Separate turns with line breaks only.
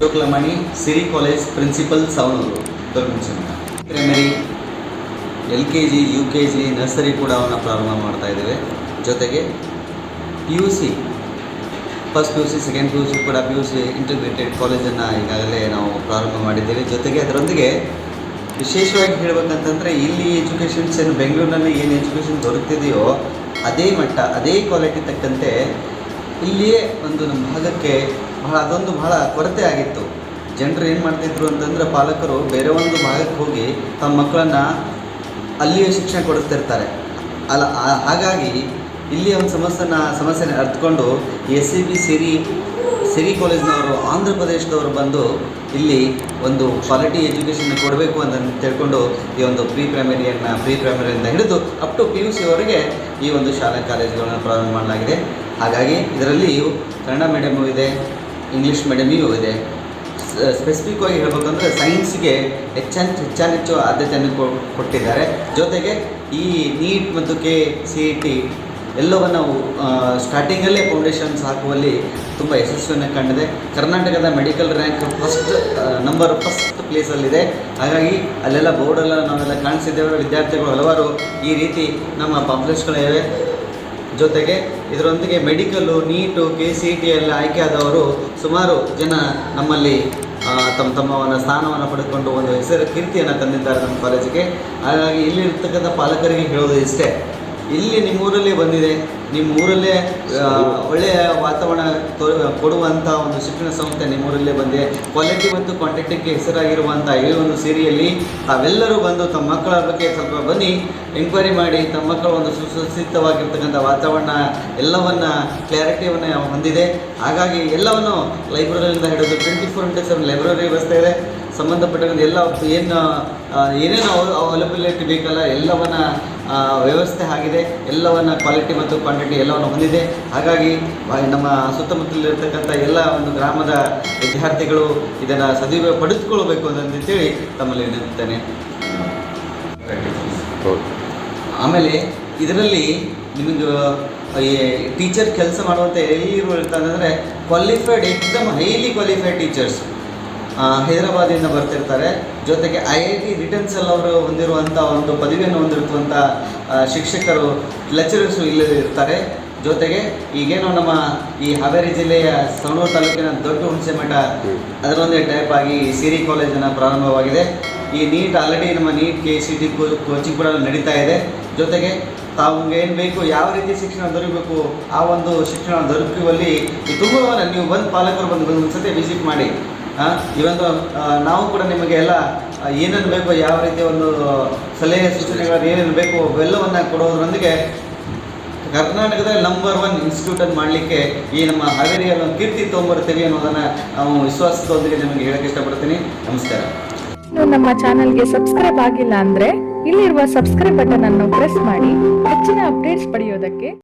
ಶೋಕ್ಲಮಣಿ Siri college principal Savanur ದೊಡ್ಡ primary L K G, U K G nursery ಕೂಡ ಅವನ್ನ ಪ್ರಾರಂಭ ಮಾಡ್ತಾ ಇದ್ದೇವೆ. ಜೊತೆಗೆ P U C first P U C second P U C ಕೂಡ ಪಿ ಯು ಸಿ ಇಂಟಿಗ್ರೇಟೆಡ್ ಕಾಲೇಜನ್ನು ಈಗಾಗಲೇ ನಾವು ಪ್ರಾರಂಭ ಮಾಡಿದ್ದೇವೆ. ಜೊತೆಗೆ ಅದರೊಂದಿಗೆ ವಿಶೇಷವಾಗಿ ಹೇಳಬೇಕಂತಂದರೆ ಇಲ್ಲಿ ಎಜುಕೇಷನ್ಸ್ ಏನು ಬೆಂಗಳೂರಿನಲ್ಲಿ ಏನು ಎಜುಕೇಷನ್ ದೊರಕ್ತಿದೆಯೋ ಅದೇ ಮಟ್ಟ, ಅದೇ ಕ್ವಾಲಿಟಿ ತಕ್ಕಂತೆ ಇಲ್ಲಿಯೇ ಒಂದು ನಮ್ಮ ಭಾಗಕ್ಕೆ ಬಹಳ, ಅದೊಂದು ಬಹಳ ಕೊರತೆ ಆಗಿತ್ತು. ಜನರು ಏನು ಮಾಡ್ತಿದ್ರು ಅಂತಂದರೆ ಪಾಲಕರು ಬೇರೆ ಒಂದು ಭಾಗಕ್ಕೆ ಹೋಗಿ ತಮ್ಮ ಮಕ್ಕಳನ್ನು ಅಲ್ಲಿಯೇ ಶಿಕ್ಷಣ ಕೊಡಿಸ್ತಿರ್ತಾರೆ. ಅಲ್ಲ ಹಾಗಾಗಿ ಇಲ್ಲಿ ಒಂದು ಸಮಸ್ಯೆನ ಸಮಸ್ಯೆನ ಅರ್ಥಕೊಂಡು S C B Siri Siri ಕಾಲೇಜ್ನವರು, Andhra ಪ್ರದೇಶದವರು ಬಂದು ಇಲ್ಲಿ ಒಂದು ಕ್ವಾಲಿಟಿ ಎಜುಕೇಷನ್ ಕೊಡಬೇಕು ಅಂತ ತಿಳ್ಕೊಂಡು ಈ ಒಂದು ಪ್ರೀ ಪ್ರೈಮರಿಯನ್ನು, ಪ್ರೀ ಪ್ರೈಮರಿಯಿಂದ ಹಿಡಿದು ಅಪ್ ಟು ಪಿ ಯು ಸಿವರೆಗೆ ಈ ಒಂದು ಶಾಲಾ ಕಾಲೇಜುಗಳನ್ನು ಪ್ರಾರಂಭ ಮಾಡಲಾಗಿದೆ. ಹಾಗಾಗಿ ಇದರಲ್ಲಿ ಕನ್ನಡ ಮೀಡಿಯಮ್ಮು ಇದೆ ಇಂಗ್ಲೀಷ್ ಮೀಡಿಯಮಿಯೂ ಇದೆ. ಸ್ಪೆಸಿಫಿಕ್ವಾಗಿ ಹೇಳಬೇಕಂದ್ರೆ ಸೈನ್ಸ್ಗೆ ಹೆಚ್ಚಾನ್ ಹೆಚ್ಚಾನೆಚ್ಚು ಆದ್ಯತೆಯನ್ನು ಕೊಟ್ಟಿದ್ದಾರೆ. ಜೊತೆಗೆ ಈ ನೀಟ್ ಮತ್ತು ಕೆ ಸಿ ಇ ಟಿ ಎಲ್ಲವನ್ನು ಸ್ಟಾರ್ಟಿಂಗಲ್ಲೇ ಫೌಂಡೇಶನ್ಸ್ ಹಾಕುವಲ್ಲಿ ತುಂಬ ಯಶಸ್ವಿಯನ್ನು ಕಂಡಿದೆ. ಕರ್ನಾಟಕದ medical rank first number first ಪ್ಲೇಸಲ್ಲಿದೆ ಹಾಗಾಗಿ ಅಲ್ಲೆಲ್ಲ ಬೋರ್ಡೆಲ್ಲ ನಾವೆಲ್ಲ ಕಾಣಿಸಿದ್ದೇವೆ. ವಿದ್ಯಾರ್ಥಿಗಳು ಹಲವಾರು ಈ ರೀತಿ ನಮ್ಮ ಪಾಂಪ್ಲೆಟ್ಸ್ಗಳಿವೆ ಜೊತೆಗೆ ಇದರೊಂದಿಗೆ medical, NEET K C T ಎಲ್ಲ ಆಯ್ಕೆ ಆದವರು ಸುಮಾರು ಜನ ನಮ್ಮಲ್ಲಿ ತಮ್ಮ ತಮ್ಮವನ್ನ ಸ್ಥಾನವನ್ನು ಪಡೆದುಕೊಂಡು ಒಂದು ಹೆಸರು, ಕೀರ್ತಿಯನ್ನು ತಂದಿದ್ದಾರೆ ನಮ್ಮ ಕಾಲೇಜಿಗೆ. ಹಾಗಾಗಿ ಇಲ್ಲಿರ್ತಕ್ಕಂಥ ಪಾಲಕರಿಗೆ ಹೇಳೋದು ಇಷ್ಟೇ. ಇಲ್ಲಿ ನಿಮ್ಮೂರಲ್ಲಿ ಬಂದಿದೆ. ನಿಮ್ಮ ಊರಲ್ಲೇ ಒಳ್ಳೆಯ ವಾತಾವರಣ ಕೊಡುವಂಥ ಒಂದು ಶಿಕ್ಷಣ ಸಂಸ್ಥೆ ನಿಮ್ಮೂರಲ್ಲೇ ಬಂದಿದೆ. ಕ್ವಾಲಿಟಿ ಮತ್ತು ಕ್ವಾಂಟಿಟಿಗೆ ಹೆಸರಾಗಿರುವಂಥ ಈ ಒಂದು ಸೀರಿಯಲ್ಲಿ ತಾವೆಲ್ಲರೂ ಬಂದು ತಮ್ಮ ಮಕ್ಕಳ ಬಗ್ಗೆ ಸ್ವಲ್ಪ ಬನ್ನಿ ಎಂಕ್ವೈರಿ ಮಾಡಿ, ತಮ್ಮ ಮಕ್ಕಳ ಒಂದು ಸುಸಜ್ಜಿತವಾಗಿರ್ತಕ್ಕಂಥ ವಾತಾವರಣ ಎಲ್ಲವನ್ನ ಕ್ಲಾರಿಟಿಯನ್ನು ಹೊಂದಿದೆ. ಹಾಗಾಗಿ ಎಲ್ಲವನ್ನು ಲೈಬ್ರರಿಯಿಂದ ಹಿಡಿದು twenty four into seven library ವ್ಯವಸ್ಥೆ ಇದೆ. ಸಂಬಂಧಪಟ್ಟಂಥ ಎಲ್ಲ ಏನು ಏನೇನು ಅವೈಲಬಿಲಿಟಿ ಬೇಕಲ್ಲ, ಎಲ್ಲವನ್ನ ವ್ಯವಸ್ಥೆ ಆಗಿದೆ. ಎಲ್ಲವನ್ನ ಕ್ವಾಲಿಟಿ ಮತ್ತು ಕ್ವಾಂಟಿಟಿ ಎಲ್ಲವನ್ನು ಹೊಂದಿದೆ. ಹಾಗಾಗಿ ನಮ್ಮ ಸುತ್ತಮುತ್ತಲಿರ್ತಕ್ಕಂಥ ಎಲ್ಲ ಒಂದು ಗ್ರಾಮದ ವಿದ್ಯಾರ್ಥಿಗಳು ಇದನ್ನು ಸದುಪಯೋಗ ಪಡೆದುಕೊಳ್ಬೇಕು ಅಂತೇಳಿ ತಮ್ಮಲ್ಲಿ ವಿನಂತಿದ್ದೇನೆ ಆಮೇಲೆ ಇದರಲ್ಲಿ ನಿಮಗೆ ಟೀಚರ್ ಕೆಲಸ ಮಾಡುವಂಥ ಇರ್ತಾನೆ ಕ್ವಾಲಿಫೈಡ್ ಎಕ್ದಮ್ ಹೈಲಿ ಕ್ವಾಲಿಫೈಡ್ ಟೀಚರ್ಸ್ ಹೈದರಾಬಾದಿಂದ ಬರ್ತಿರ್ತಾರೆ. ಜೊತೆಗೆ ಐ ಐ ಟಿ ರಿಟರ್ನ್ಸಲ್ಲಿ ಅವರು ಹೊಂದಿರುವಂಥ ಒಂದು ಪದವಿಯನ್ನು ಹೊಂದಿರುವಂಥ ಶಿಕ್ಷಕರು ಲೆಕ್ಚರರ್ಸು ಇಲ್ಲಿ ಇರ್ತಾರೆ. ಜೊತೆಗೆ ಈಗೇನೋ ನಮ್ಮ ಈ ಹಾವೇರಿ ಜಿಲ್ಲೆಯ ಸವಣೂರು ತಾಲೂಕಿನ ದೊಡ್ಡ ಹುಣಸೆ ಮಠ ಅದರೊಂದೇ ಟೈಪ್ ಆಗಿ ಸಿರಿ ಕಾಲೇಜನ್ನು ಪ್ರಾರಂಭವಾಗಿದೆ. ಈ ನೀಟ್ ಆಲ್ರೆಡಿ ನಮ್ಮ NEET K C T coaching ಕೂಡ ನಡೀತಾ ಇದೆ. ಜೊತೆಗೆ ತಾವು ಏನು ಬೇಕು, ಯಾವ ರೀತಿ ಶಿಕ್ಷಣ ದೊರಕಬೇಕು ಆ ಒಂದು ಶಿಕ್ಷಣ ದೊರಕುವಲ್ಲಿ ಈ ತುಂಬ ನೀವು ಬಂದು ಪಾಲಕರು ಬಂದು ಒಂದು ಸತಿ ವಿಸಿಟ್ ಮಾಡಿ. ಈ ನಾವು ಕೂಡ ನಿಮಗೆ ಎಲ್ಲ ಏನೇನು ಬೇಕು ಯಾವ ರೀತಿಯ ಒಂದು ಸಲಹೆ ಸೂಚನೆಗಳು, ಏನೇನು ಬೇಕು ಅವೆಲ್ಲವನ್ನು ಕೊಡೋದ್ರೊಂದಿಗೆ ಕರ್ನಾಟಕದ ನಂಬರ್ ಒನ್ ಇನ್ಸ್ಟಿಟ್ಯೂಟನ್ನು ಮಾಡಲಿಕ್ಕೆ ಈ ನಮ್ಮ ಹಾವೇರಿಯಲ್ಲಿ ಒಂದು ಕೀರ್ತಿ ತೊಗೊಂಬರ್ತೀವಿ ಅನ್ನೋದನ್ನು ನಾವು ವಿಶ್ವಾಸದೊಂದಿಗೆ ನಿಮಗೆ ಹೇಳಕ್ಕೆ ಇಷ್ಟಪಡ್ತೀನಿ. ನಮಸ್ಕಾರ.
ನಮ್ಮ ಚಾನಲ್ಗೆ ಸಬ್ಸ್ಕ್ರೈಬ್ ಆಗಿಲ್ಲ ಅಂದ್ರೆ ಇಲ್ಲಿರುವ ಸಬ್ಸ್ಕ್ರೈಬ್ ಬಟನ್ ಅನ್ನು ಪ್ರೆಸ್ ಮಾಡಿ, ಹೆಚ್ಚಿನ ಅಪ್ಡೇಟ್ಸ್ ಪಡೆಯೋದಕ್ಕೆ